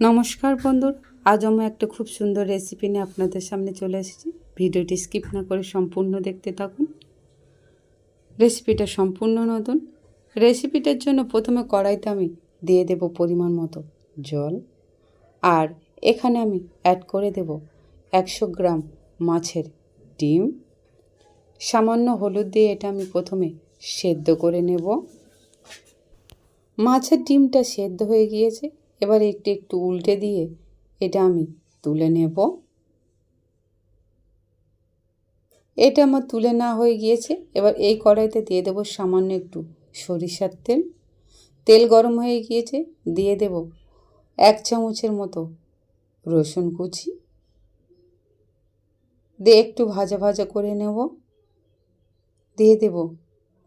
নমস্কার বন্ধুর, আজ আমি একটা খুব সুন্দর রেসিপি নিয়ে আপনাদের সামনে চলে এসেছি। ভিডিওটি স্কিপ না করে সম্পূর্ণ দেখতে থাকুন। রেসিপিটা সম্পূর্ণ নতুন। রেসিপিটার জন্য প্রথমে কড়াইতে আমি দিয়ে দেব পরিমাণ মতো জল। আর এখানে আমি অ্যাড করে দেব একশো গ্রাম মাছের ডিম। সামান্য হলুদ দিয়ে এটা আমি প্রথমে সেদ্ধ করে নেব। মাছের ডিমটা সেদ্ধ হয়ে গিয়েছে। এবার একটু একটু উল্টে দিয়ে এটা আমি তুলে নেব। এটা আমার তুলে না হয়ে গিয়েছে। এবার এই কড়াইতে দিয়ে দেব সামান্য একটু সরিষার তেল। তেল গরম হয়ে গিয়েছে, দিয়ে দেব এক চামচের মতো রসুন কুচি। দিয়ে একটু ভাজা ভাজা করে নেব। দিয়ে দেব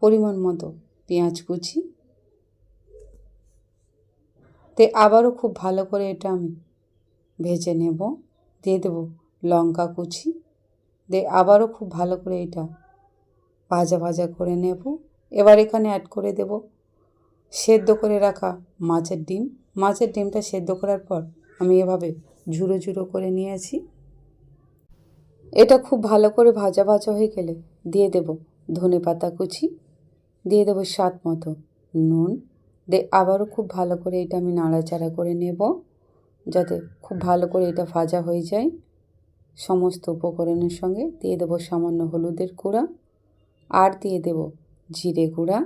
পরিমাণ মতো পেঁয়াজ কুচি। তে আবারও খুব ভালো করে এটা আমি ভেজে নেব। দিয়ে দেবো লঙ্কা কুচি। দিয়ে আবারও খুব ভালো করে এটা ভাজা ভাজা করে নেব। এবার এখানে অ্যাড করে দেব সেদ্ধ করে রাখা মাছের ডিম। মাছের ডিমটা সেদ্ধ করার পর আমি এভাবে ঝুড়ো ঝুড়ো করে নিয়েছি। এটা খুব ভালো করে ভাজা ভাজা হয়ে গেলে দিয়ে দেব ধনে পাতা কুচি। দিয়ে দেবো স্বাদ মতো নুন। দিয়ে আবারও খুব ভালো করে এটা আমি নাড়াচাড়া করে নেব, যাতে খুব ভালো করে এটা ভাজা হয়ে যায়। সমস্ত উপকরণের সঙ্গে দিয়ে দেবো সামান্য হলুদের গুঁড়া আর দিয়ে দেব জিরে গুঁড়া।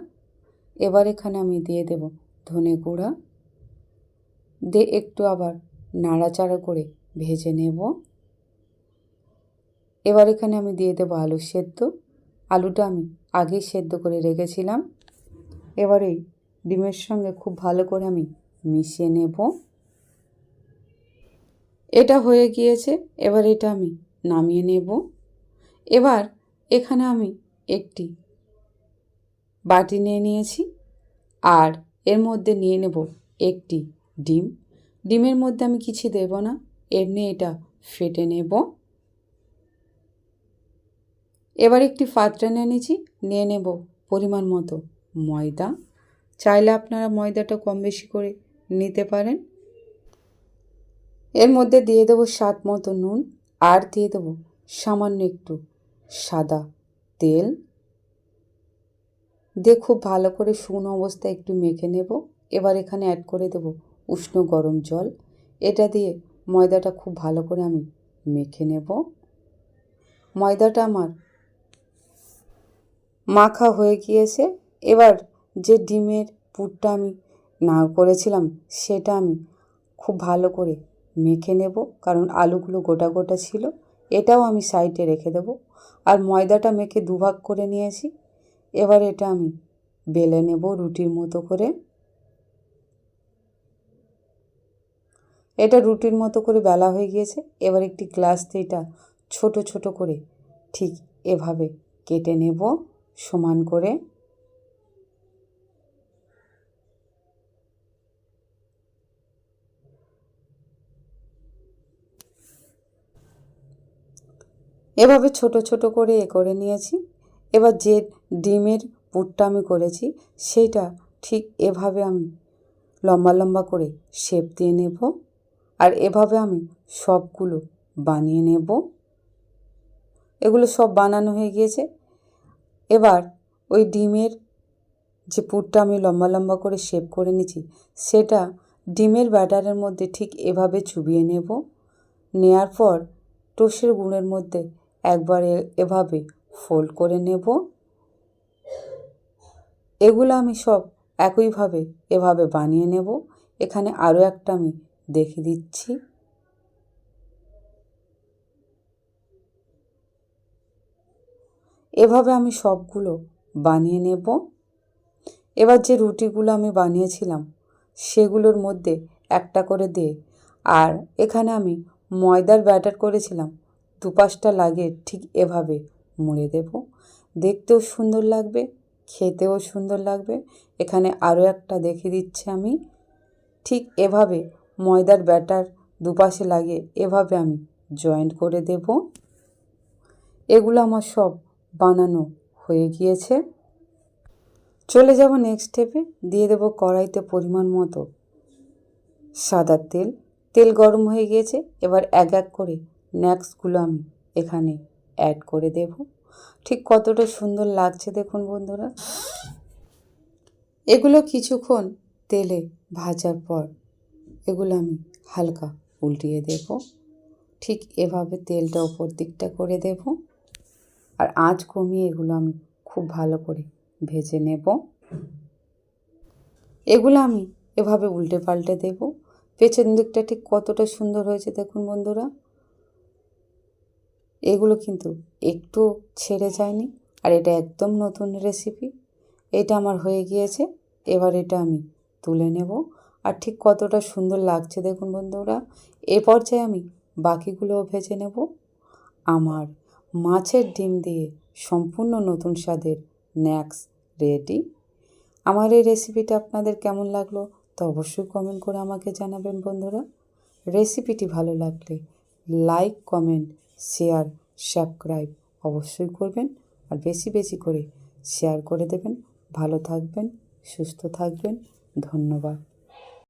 এবার এখানে আমি দিয়ে দেব ধনে গুঁড়া। দিয়ে একটু আবার নাড়াচাড়া করে ভেজে নেব। এবার এখানে আমি দিয়ে দেবো আলু সেদ্ধ। আলুটা আমি আগেই সেদ্ধ করে রেখেছিলাম। এবার ডিমের সঙ্গে খুব ভালো করে আমি মিশিয়ে নেব। এটা হয়ে গিয়েছে, এবার এটা আমি নামিয়ে নেব। এবার এখানে আমি একটি বাটি নিয়ে নিয়েছি, আর এর মধ্যে নিয়ে নেব একটি ডিম। ডিমের মধ্যে আমি কিছু দেব না, এমনি এটা ফেটে নেব। এবার একটি পাত্রে নিয়ে নিয়েছি, নিয়ে নেব পরিমাণ মতো ময়দা। চাইলে আপনারা ময়দাটা কম বেশি করে নিতে পারেন। এর মধ্যে দিয়ে দেবো স্বাদ মতো নুন আর দিয়ে দেবো সামান্য একটু সাদা তেল। দিয়ে খুব ভালো করে শুকনো অবস্থায় একটু মেখে নেব। এবার এখানে অ্যাড করে দেব উষ্ণ গরম জল। এটা দিয়ে ময়দাটা খুব ভালো করে আমি মেখে নেব। ময়দাটা আমার মাখা হয়ে গিয়েছে। এবার যে ডিমের পুরটা আমি না করেছিলাম, সেটা আমি খুব ভালো করে মেখে নেব, কারণ আলুগুলো গোটা গোটা ছিল, এটাও আমি সাইডে রেখে দেব। আর ময়দাটা মেখে দুভাগ করে নিয়েছি, এবার এটা আমি বেলে নেব রুটির মতো করে। এটা রুটির মতো করে বেলা হয়ে গিয়েছে, এবার একটি গ্লাস দিয়ে এটা ছোট ছোট করে ঠিক এভাবে কেটে নেব সমান করে। এভাবে ছোট ছোট করে এ করে নিয়েছি। এবার যে ডিমের পুরটা আমি করেছি, সেইটা ঠিক এভাবে আমি লম্বা লম্বা করে শেপ দিয়ে নেব আর এভাবে আমি সবগুলো বানিয়ে নেব। এগুলো সব বানানো হয়ে গিয়েছে। এবার ওই ডিমের যে পুরটা আমি লম্বা লম্বা করে শেপ করে নিয়েছি, সেটা ডিমের ব্যাটারের মধ্যে ঠিক এভাবে চুবিয়ে নেব। নেয়ার পর টোষের গুঁড়ের মধ্যে একবার এভাবে ফোল্ড করে নেব। এগুলো আমি সব একইভাবে এভাবে বানিয়ে নেব। এখানে আরও একটা আমি দেখে দিচ্ছি। এভাবে আমি সবগুলো বানিয়ে নেব। এবার যে রুটিগুলো আমি বানিয়েছিলাম, সেগুলোর মধ্যে একটা করে দিয়ে আর এখানে আমি ময়দার ব্যাটার করেছিলাম দুপাশটা লাগে ঠিক এভাবে মুড়ে দেব। দেখতেও সুন্দর লাগবে, খেতেও সুন্দর লাগবে। এখানে আরও একটা দেখে দিচ্ছি আমি। ঠিক এভাবে ময়দার ব্যাটার দুপাশে লাগিয়ে এভাবে আমি জয়েন্ট করে দেব। এগুলো আমার সব বানানো হয়ে গিয়েছে। চলে যাব নেক্সট স্টেপে দিয়ে দেব কড়াইতে পরিমাণ মতো সাদা তেল। তেল গরম হয়ে গিয়েছে, এবার এক এক করে স্ন্যাক্সগুলো আমি এখানে অ্যাড করে দেব। ঠিক কতটা সুন্দর লাগছে দেখুন বন্ধুরা। এগুলো কিছুক্ষণ তেলে ভাজার পর এগুলো আমি হালকা উল্টিয়ে দেব। ঠিক এভাবে তেলটা ওপর দিকটা করে দেব। আর আঁচ কমিয়ে এগুলো আমি খুব ভালো করে ভেজে নেব। এগুলো আমি এভাবে উল্টে পাল্টে দেব। পেছন দিকটা ঠিক কতটা সুন্দর হয়েছে দেখুন বন্ধুরা। এগুলো কিন্তু একটু ছেড়ে যায়নি। আর এটা একদম নতুন রেসিপি এটা আমার হয়ে গিয়েছে। এবার এটা আমি তুলে নেব। আর ঠিক কতটা সুন্দর লাগছে দেখুন বন্ধুরা। এ পর্যায়ে আমি বাকিগুলোও ভেজে নেব। আমার মাছের ডিম দিয়ে সম্পূর্ণ নতুন স্বাদের স্ন্যাক্স রেডি আমার এই রেসিপিটা আপনাদের কেমন লাগল তো অবশ্যই কমেন্ট করে আমাকে জানাবেন বন্ধুরা। রেসিপিটি ভালো লাগলে লাইক কমেন্ট শেয়ার, সাবস্ক্রাইব অবশ্যই করবেন আর বেশি বেশি করে শেয়ার করে দেবেন। ভালো থাকবেন, সুস্থ থাকবেন। ধন্যবাদ।